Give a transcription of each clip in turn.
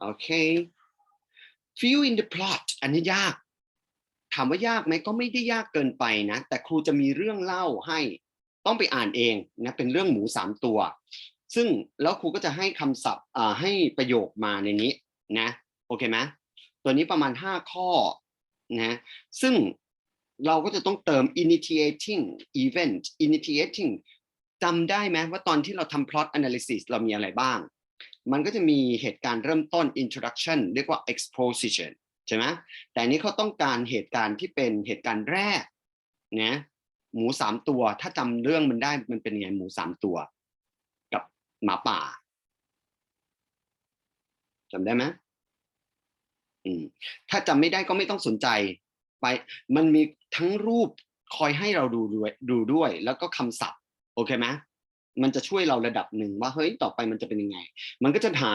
โอเค fill in the plot อันนี้ยาก ถามว่ายากไหมก็ไม่ได้ยากเกินไปนะ แต่ครูจะมีเรื่องเล่าให้ต้องไปอ่านเองนะเป็นเรื่องหมูสามตัว ซึ่งแล้วครูก็จะให้คำศัพท์ให้ประโยคมาในนี้นะโอเคไหมตัวนี้ประมาณ 5 ข้อนะซึ่งเราก็จะต้องเติม initiating event initiating จำได้ไหมว่าตอนที่เราทำ plot analysis เรามีอะไรบ้าง มันก็จะมีเหตุการณ์เริ่มต้น introduction เรียกว่า exposition ใช่ไหมแต่อันนี้เขาต้องการเหตุการณ์ที่เป็นเหตุการณ์แรกนะหมูสามตัว ถ้าจำเรื่องมันได้มันเป็นยังไงหมูสามตัว กับหมาป่าจำได้ไหมอืมถ้าจำไม่ได้ก็ไม่ต้องสนใจไป มันมีทั้งรูปคอยให้เราดูด้วยดูด้วย แล้วก็คำศัพท์ โอเคไหม มันจะช่วยเราระดับหนึ่งว่าเฮ้ยต่อไปมันจะเป็นยังไง มันก็จะหา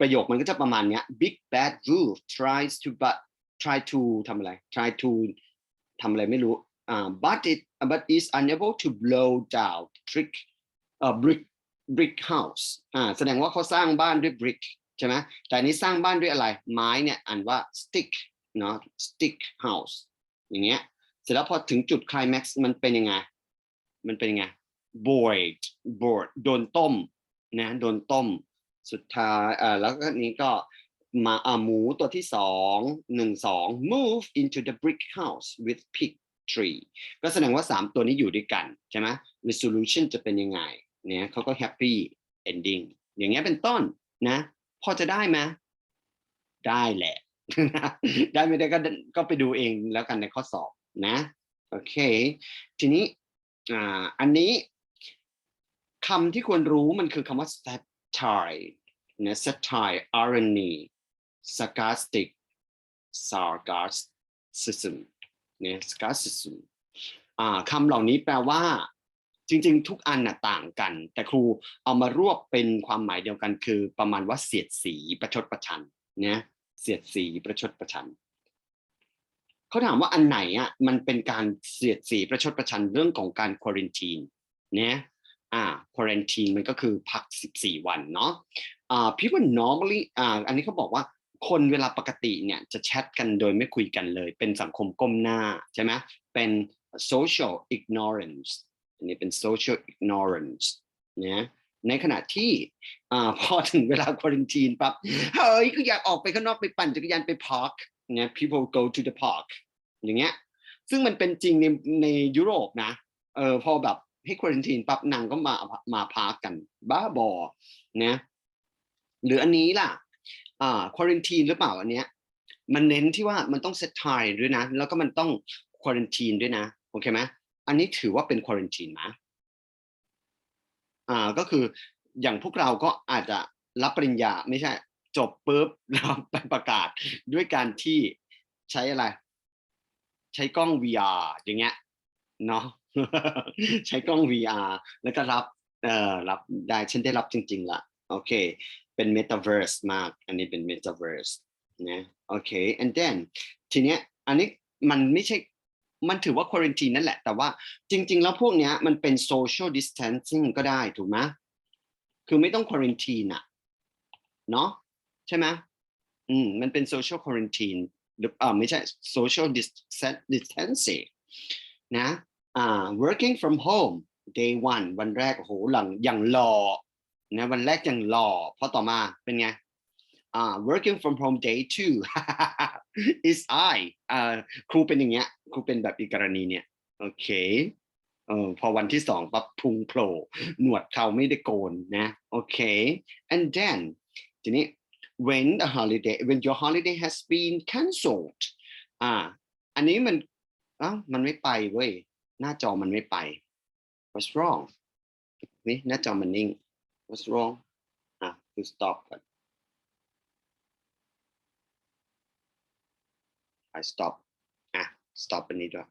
ประโยคมันก็จะประมาณเนี้ย big bad wolf tries to but try to ทำอะไร try to ทำอะไรไม่รู้อ่า but it but is unable to blow down trick เอ่อ brick brick house อ่าแสดงว่าเขาสร้างบ้านด้วย brick ใช่ไหมแต่นนี้สร้างบ้านด้วยอะไร ไม้เนี่ยอ่านว่า stick เนาะ stick house อย่างเงี้ยเสร็จแล้วพอถึงจุด climax มันเป็นยังไง มันเป็นยังไง boiled boiled โดนต้มนะโดนต้มสุดท้ายอ่แล้วก็นี้ก็มาอ่าหมูตัวที่สองหนึ่งสอง move into the brick house with pig tree ก็แสดงว่าสามตัวนี้อยู่ด้วยกันใช่ไหม resolution จะเป็นยังไงเนี่ยเขาก็ happy ending อย่างเงี้ยเป็นต้นนะ พอจะได้ไหมได้แหละ ได้ไม่ได้ก็ก็ไปดูเองแล้วกันในข้อสอบนะ โอเค ทีนี้อ่าอันนี้ คำที่ควรรู้มันคือคำว่า satire นะ satire irony sarcastic sarcasm เนี่ย sarcasm อ่าคำเหล่านี้แปลว่า จริง ๆ ทุกอันน่ะต่างกัน แต่ครูเอามารวบเป็นความหมายเดียวกัน คือประมาณว่าเสียดสีประชดประชันเนี่ยเสียดสีประชดประชันเขาถามว่าอันไหนอะมันเป็นการเสียดสีประชดประชันเรื่องของการควอรันทีนเนี่ย อ่าควอรันทีนมันก็คือพัก 14 วันเนาะอ่า people normally อ่าอันนี้เขาบอกว่าคนเวลาปกติเนี่ยจะแชทกันโดยไม่คุยกันเลย เป็นสังคมก้มหน้าใช่ไหมเป็น social ignorance อันนี้เป็น social ignorance นะในขณะที่อ่าพอถึงเวลาควอรันทีนปั๊บเฮ้ยก็อยากออกไปข้างนอกไปปั่นจักรยานไปพาร์คเนี่ย people go to the park อย่างเงี้ยซึ่งมันเป็นจริงในในยุโรปนะเออพอแบบ ให้ควอนทีนปั๊บนางก็มามาพากัน บ้าบอนะหรืออันนี้ล่ะอ่าควอนทีนหรือเปล่าอันเนี้ยมันเน้นที่ว่ามันต้องเซตไทม์ด้วยนะ แล้วก็มันต้องควอนทีนด้วยนะโอเคไหมอันนี้ถือว่าเป็นควอนทีนนะอ่าก็คืออย่างพวกเราก็อาจจะรับปริญญาไม่ใช่ จบปุ๊บแล้วไปประกาศด้วยการที่ใช้อะไร ใช้กล้อง VR อย่างเงี้ยเนาะ ใช้กล้อง VR แล้วก็รับเอ่อรับได้ฉันได้รับจริงๆละโอเคเป็น metaverse มาก อันนี้เป็น metaverse นะโอเค and then ทีเนี้ยอันนี้มันไม่ใช่มันถือว่า quarantine นั่นแหละ แต่ว่าจริง ๆ แล้วพวกเนี้ยมันเป็น social distancing ก็ได้ถูกไหมคือไม่ต้อง quarantine อะเนาะใช่ไหมอืมมันเป็น social quarantine หรืออ่าไม่ใช่ social distancing นะ อ่า working from home day one วันแรกโอ้โหหลังอย่างรอนะวันแรกอย่างรอเพราะต่อมาเป็นไงอ่า working from home day two is I อ่าครูเป็นอย่างเงี้ยครูเป็นแบบอีกกรณีเนี่ยโอเคเออพอวันที่สองปั๊บพุงโผล่หนวดเขาไม่ได้โกนนะโอเค and then ทีนี้ when the holiday when your holiday has been cancelled อ่า อันนี้มันเอ้ามันไม่ไปเว้ย น้าจอมันไม่ไป what's wrong นี่หน้าจอมันนิ่ง what's wrong อะคือ stop ก่อน I stop อะ stop อันนี้ด้วย